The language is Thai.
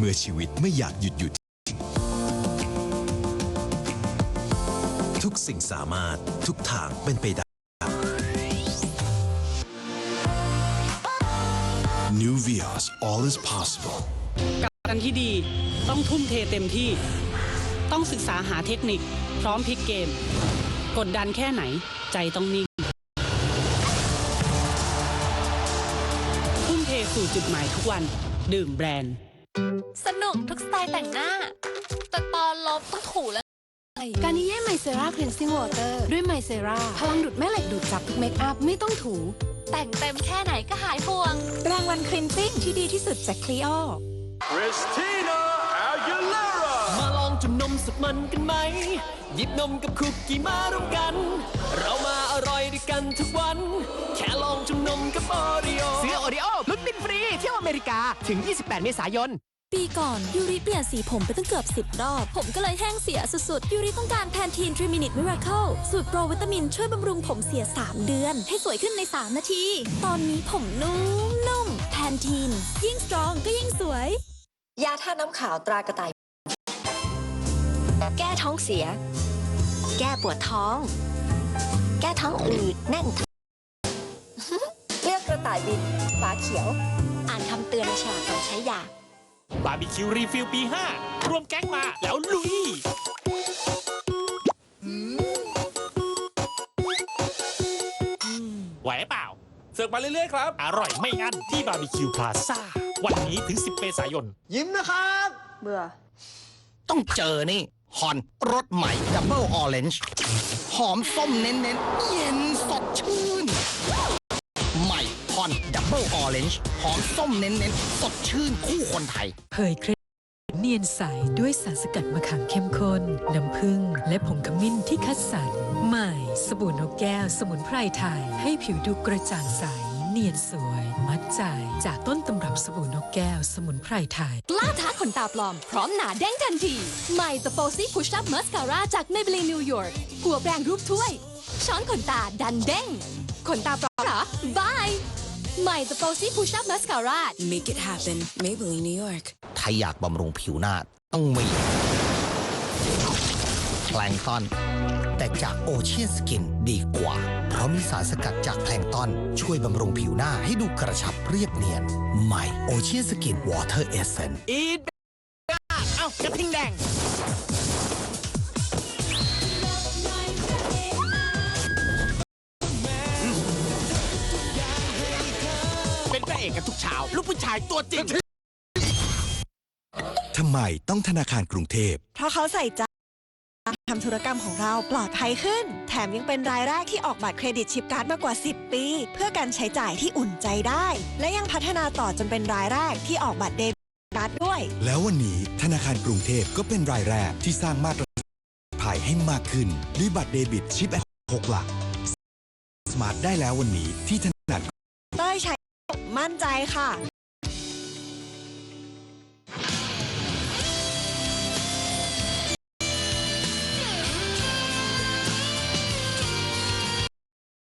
มื่อชีวิตไม่อยากหยุดหยุด ทุกสิ่งสามารถทุกทางเป็นไปได้ New Vios, all is possible. กับกันที่ดีต้องทุ่มเทเต็มที่ ต้องศึกษาหาเทคนิค พร้อมพลิกเกม กดดันแค่ไหนใจต้องนิ่ง ทุ่มเทสู่จุดหมายทุกวัน ดื่มแบรนด์ สนุกทุกสไตล์แต่งหน้า แต่ตอนลบต้องถูแล้วการนิเย่ไมเซราคลีนซิ่งวอเตอร์ด้วยไมเซราพลังดูดแม่เหล็กดูดจับทุกเมคอัพไม่ต้องถู แต่งเต็มแค่ไหนก็หายห่วง รางวัลคลีนซิ่งที่ดีที่สุดจากคลีโอ Christina Aguilera มาลองจุ่มนมสุดมันกันไหม หยิบนมกับคุกกี้มาร่วมกัน เรามาอร่อยด้วยกันทุกวัน แค่ลองจุ่มนมกับโอริโอซื้อโอริโอลุ้นบินฟรีเที่ยวอเมริกาถึง 28 เมษายน ปีก่อน ยูริเปลี่ยนสีผมไปตั้งเกือบ 10 รอบ ผมก็เลยแห้งเสียสุดๆ ยูริต้องการแพนทีน3 Minute Miracle สูตรโปรวิตามินช่วยบำรุงผมเสีย 3 เดือน ให้สวยขึ้นใน 3 นาที ตอนนี้ผมนุ่มนุ่มแพนทีน ยิ่งสตรองก็ยิ่งสวย ยาท่าน้ำขาวตรากระต่าย แก้ท้องเสีย แก้ปวดท้อง แก้ท้องอืดแน่นท้องเลือกกระต่ายบินฝาเขียว อ่านคำเตือนในฉลากก่อนใช้ยา บาร์บีคิวรีฟิลปี 5 รวมแก๊งมาแล้วลุย ไหวเปล่า เสิร์ฟมาเรื่อยๆครับ อร่อยไม่อั้นที่บาร์บีคิวพลาซ่า วันนี้ถึง 10 เมษายน ยิ้มนะครับ เบื่อ ต้องเจอนี่ฮอนรสใหม่ดับเบิลออเรนจ์หอมส้มเน้นๆ เย็นสดชื่นใหม่ฮ อนดับเบิลออเรนจ์หอมส้มเน้นๆ สดชื่นคู่คนไทย เผยเคล็ดเนียนใสด้วยสารสกัดมะขามเข้มข้น น้ำผึ้งและผงขมิ้นที่คัดสรรใหม่สบู่นกแก้วสมุนไพรไทย ให้ผิวดูกระจ่างใสเนียนสวย มัดใจจากต้นตำรับสบู่นกแก้วสมุนไพรไทย กล้าท้าขนตาปลอม พร้อมหนาเด้งทันที ใหม่ The Posy Push Up Mascara จาก Maybelline New York หัวแปรงรูปถ้วย ช้อนขนตาดันเด้งขนตาปลอมเหรอบาย ใหม่ The Posy Push Up Mascara Make it happen Maybelline New York ถ้าอยากบำรุงผิวหน้า ต้องมีแพลงก์ตอน แต่จากโอเชียนสกินดีกว่า เพราะมีสารสกัดจากแพลงก์ตอน ช่วยบำรุงผิวหน้าให้ดูกระชับเรียบเนียน ใหม่โอเชียนสกินวอเตอร์เอเซนอีทเอ้ากระทิงแดง เป็นพระเอกกันทุกเช้าลูกผู้ชายตัวจริงทำไมต้องธนาคารกรุงเทพ เพราะเขาใส่ใจทำธุรกรรมของเราปลอดภัยขึ้น แถมยังเป็นรายแรกที่ออกบัตรเครดิตชิปการ์ดมากกว่า 10 ปี เพื่อการใช้จ่ายที่อุ่นใจได้ และยังพัฒนาต่อจนเป็นรายแรกที่ออกบัตรเดบิตการ์ดด้วย แล้ววันนี้ธนาคารกรุงเทพก็เป็นรายแรกที่สร้างมาตรฐานภายให้มากขึ้นด้วยบัตรเดบิตชิปแอหกหลัก สมาร์ทได้แล้ววันนี้ที่ธนาคารเต้ยใช้ มั่นใจค่ะ